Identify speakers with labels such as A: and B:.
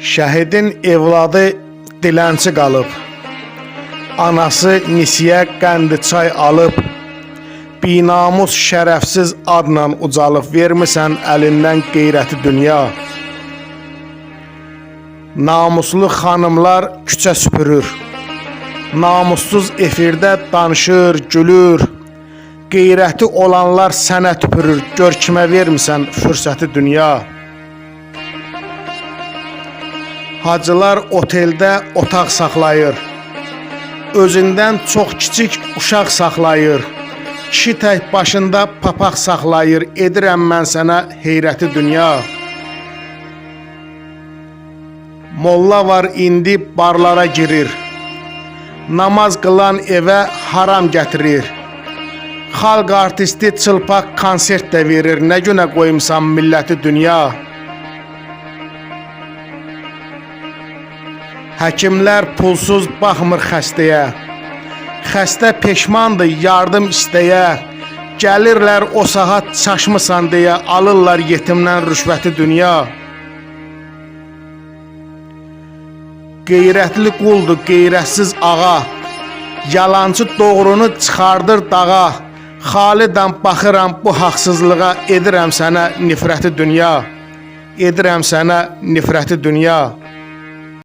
A: Şəhidin evladı dilənçi qalıb. Anası nisiyə qəndi çay alıb. Binamus şərəfsiz adla ucalıb vermisən əlindən qeyrəti dünya. Namuslu xanımlar küçə süpürür. Namussuz efirdə danışır, gülür. Qeyrəti olanlar sənə tüpürür. Gör kimə vermisən fürsəti dünya. Hacılar oteldə otaq saxlayır. Özündən çox kiçik uşaq saxlayır. Kişi tək başında papaq saxlayır. Edirəm mən sənə heyrəti dünya. Molla var indi barlara girir. Namaz qılan evə haram gətirir. Xalq artisti çılpaq konsert də verir. Nə günə qoyumsan milləti dünya? Həkimlər pulsuz baxmır xəstəyə. Xəstə peşmandır yardım istəyə. Gəlirlər o saat çaşmısan deyə alırlar yetimdən rüşvəti dünya. Qeyrətli quldur qeyrətsiz ağa. Yalancı doğrunu çıxardır dağa. Xalidən baxıram bu haqsızlığa edirəm sənə nifrəti dünya. Edirəm sənə nifrəti dünya.